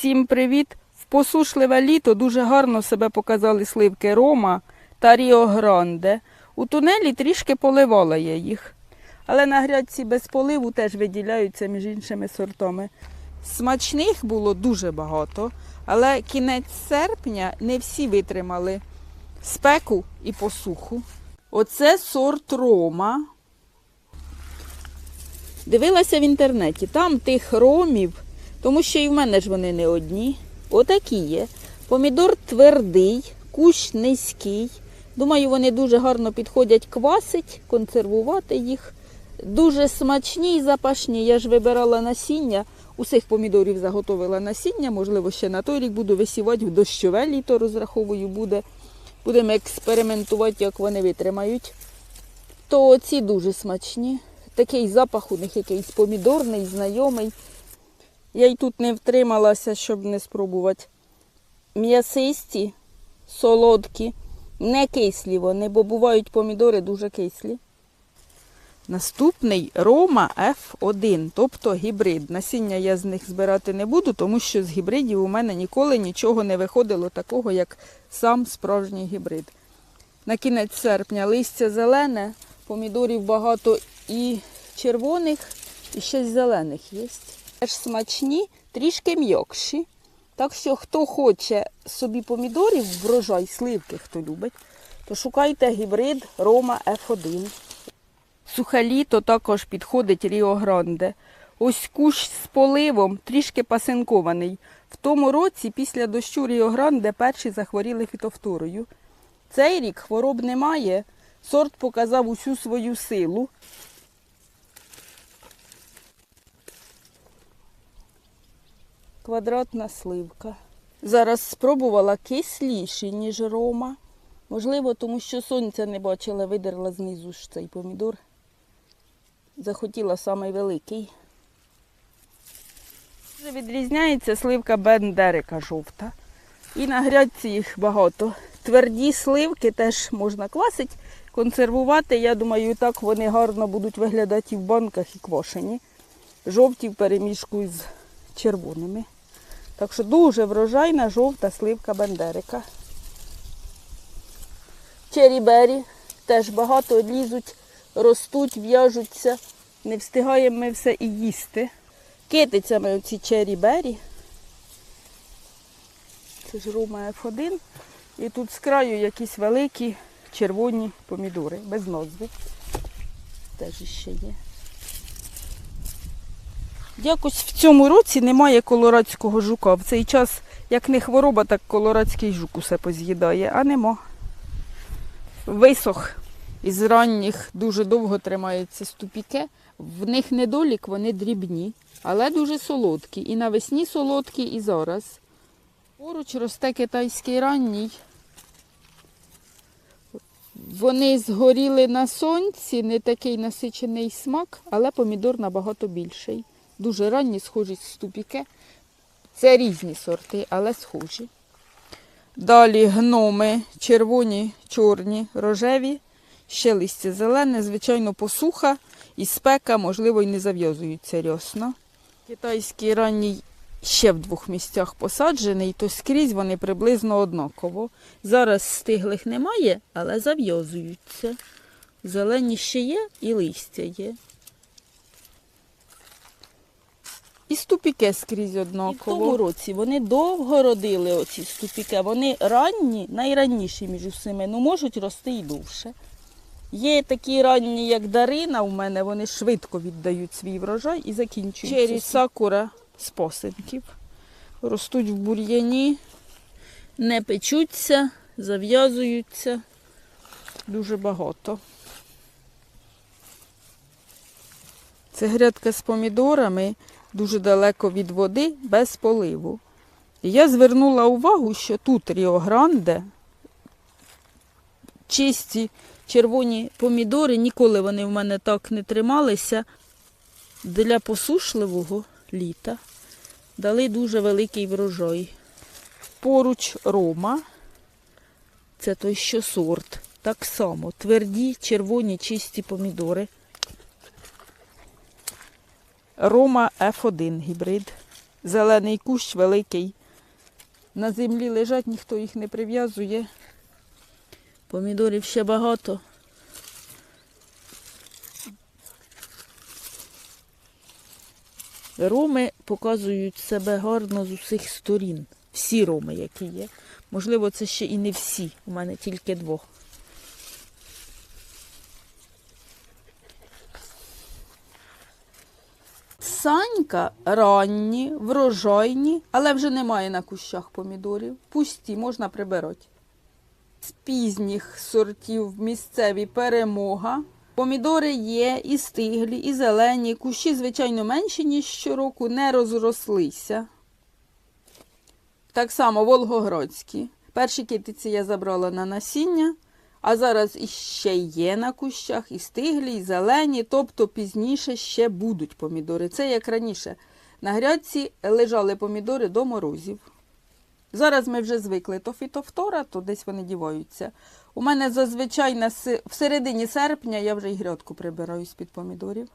Всім привіт! В посушливе літо дуже гарно себе показали сливки Рома та Ріо Гранде. У тунелі трішки поливала я їх. Але на грядці без поливу теж виділяються між іншими сортами. Смачних було дуже багато, але кінець серпня не всі витримали спеку і посуху. Оце сорт Рома. Дивилася в інтернеті, там тих ромів, тому що і в мене ж вони не одні. Отакі є. Помідор твердий, кущ низький. Думаю, вони дуже гарно підходять квасить, консервувати їх. Дуже смачні і запашні. Я ж вибирала насіння. Усіх помідорів заготовила насіння. Можливо, ще на той рік буду висівати в дощове літо, розраховую, буде. Будемо експериментувати, як вони витримають. То ці дуже смачні. Такий запах у них якийсь помідорний, знайомий. Я й тут не втрималася, щоб не спробувати. М'ясисті, солодкі, не кислі вони, бо бувають помідори дуже кислі. Наступний Рома F1, тобто гібрид. Насіння я з них збирати не буду, тому що з гібридів у мене ніколи нічого не виходило такого, як сам справжній гібрид. На кінець серпня листя зелене, помідорів багато і червоних, і ще зелених є. Теж смачні, трішки м'якші. Так що, хто хоче собі помідорів, врожай, сливки, хто любить, то шукайте гібрид Рома F1. Сухе літо також підходить Ріо Гранде. Ось кущ з поливом, трішки пасинкований. В тому році після дощу Ріо Гранде перші захворіли фітофторою. Цей рік хвороб немає. Сорт показав усю свою силу. Квадратна сливка. Зараз спробувала кисліший, ніж рома. Можливо, тому що сонця не бачила, видерла знизу ж цей помідор. Захотіла самий великий. Дуже відрізняється сливка бендерика жовта. І на грядці їх багато. Тверді сливки теж можна квасити, консервувати. Я думаю, так вони гарно будуть виглядати і в банках, і квашені. Жовті в перемішку з червоними. Так що дуже врожайна жовта сливка бендерика. Черібері теж багато лізуть, ростуть, в'яжуться. Не встигаємо ми все і їсти. Китицями оці черібері. Це ж Рома F1. І тут з краю якісь великі червоні помідори, без назви. Теж іще є. Якось в цьому році немає колорадського жука. В цей час, як не хвороба, так колорадський жук усе поз'їдає, а нема. Висох із ранніх дуже довго тримаються ступіки. В них недолік, вони дрібні, але дуже солодкі. І навесні солодкі, і зараз. Поруч росте китайський ранній. Вони згоріли на сонці, не такий насичений смак, але помідор набагато більший. Дуже ранні, схожі з ступіки. Це різні сорти, але схожі. Далі гноми, червоні, чорні, рожеві, ще листя зелене, звичайно, посуха і спека, можливо, і не зав'язуються рясно. Китайський ранній ще в двох місцях посаджений, то скрізь вони приблизно однаково. Зараз стиглих немає, але зав'язуються. Зелені ще є і листя є. І ступіки скрізь однаково. І в тому році вони довго родили оці ступіки. Вони ранні, найранніші між усіми, ну можуть рости і довше. Є такі ранні, як Дарина, у мене вони швидко віддають свій врожай і закінчуються. Чері сакура з посинків. Ростуть в бур'яні, не печуться, зав'язуються. Дуже багато. Це грядка з помідорами дуже далеко від води, без поливу. Я звернула увагу, що тут Ріо Гранде чисті червоні помідори, ніколи вони в мене так не трималися. Для посушливого літа дали дуже великий врожай. Поруч рома, це той що сорт, так само тверді, червоні, чисті помідори. Рома F1 гібрид. зелений кущ великий. На землі лежать, ніхто їх не прив'язує. Помідорів ще багато. Роми показують себе гарно з усіх сторін. Всі роми, які є. Можливо, це ще і не всі. У мене тільки двох. Санька ранні, врожайні, але вже немає на кущах помідорів. Пусті, можна прибирати. З пізніх сортів місцеві перемога. Помідори є і стиглі, і зелені. Кущі, звичайно, менші, ніж щороку, не розрослися. Так само волгоградські. Перші китиці я забрала на насіння, а зараз іще є на кущах, і стиглі, і зелені, тобто пізніше ще будуть помідори. Це як раніше. На грядці лежали помідори до морозів. Зараз ми вже звикли то фітофтора, то десь вони діваються. У мене зазвичай на си- в середині серпня я вже й грядку прибираю з-під помідорів.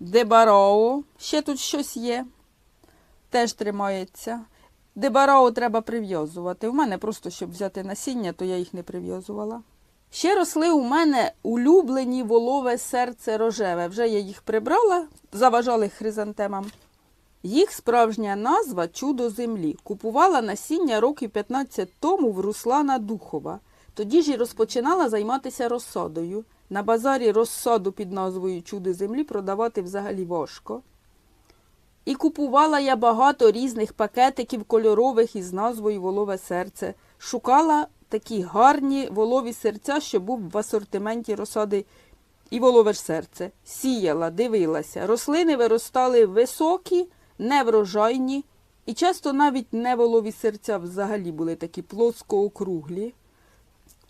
Дебароу. Ще тут щось є. Теж тримається. Дебароу треба прив'язувати. У мене просто, щоб взяти насіння, то я їх не прив'язувала. Ще росли у мене улюблені волове серце рожеве. Вже я їх прибрала, заважали хризантемам. Їх справжня назва чудо землі. Купувала насіння років 15 тому в Руслана Духова. Тоді ж і розпочинала займатися розсадою. На базарі розсаду під назвою Чудо землі продавати взагалі важко. І купувала я багато різних пакетиків кольорових із назвою Волове серце. Шукала такі гарні волові серця, що був в асортименті розсади і волове серце. Сіяла, дивилася. Рослини виростали високі, неврожайні, і часто навіть не волові серця взагалі були такі плоско-округлі.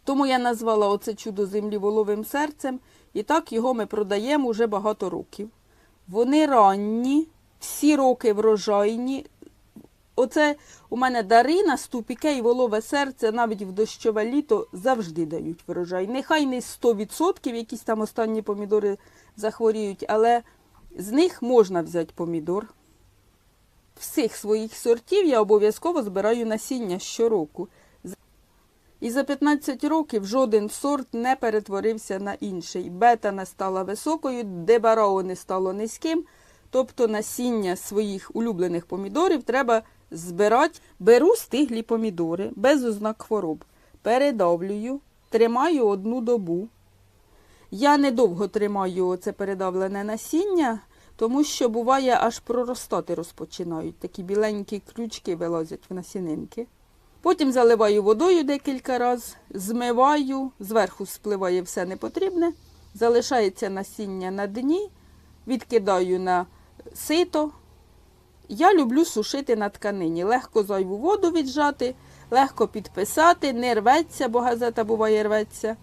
Тому я назвала оце чудо землі воловим серцем, і так його ми продаємо уже багато років. Вони ранні, всі роки врожайні. Оце у мене дарина, ступіке і волове серце навіть в дощове літо завжди дають врожай. Нехай не 100%, якісь там останні помідори захворіють, але з них можна взяти помідор. Всіх своїх сортів я обов'язково збираю насіння щороку. І за 15 років жоден сорт не перетворився на інший. Бета не стала високою, дебарао не стало низьким. Тобто насіння своїх улюблених помідорів треба збирати. Беру стиглі помідори без ознак хвороб, передавлюю, тримаю одну добу. Я недовго тримаю це передавлене насіння, тому що буває аж проростати розпочинають. Такі біленькі крючки вилазять в насінинки. Потім заливаю водою декілька разів, змиваю, зверху спливає все непотрібне, залишається насіння на дні, відкидаю на сито. Я люблю сушити на тканині. Легко зайву воду віджати, легко підписати, не рветься, бо газета буває рветься.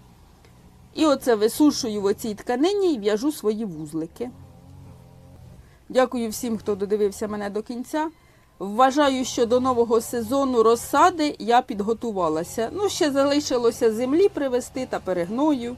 І оце висушую в оцій тканині і в'яжу свої вузлики. Дякую всім, хто додивився мене до кінця. Вважаю, що до нового сезону розсади я підготувалася. Ну, ще залишилося землі привезти та перегною.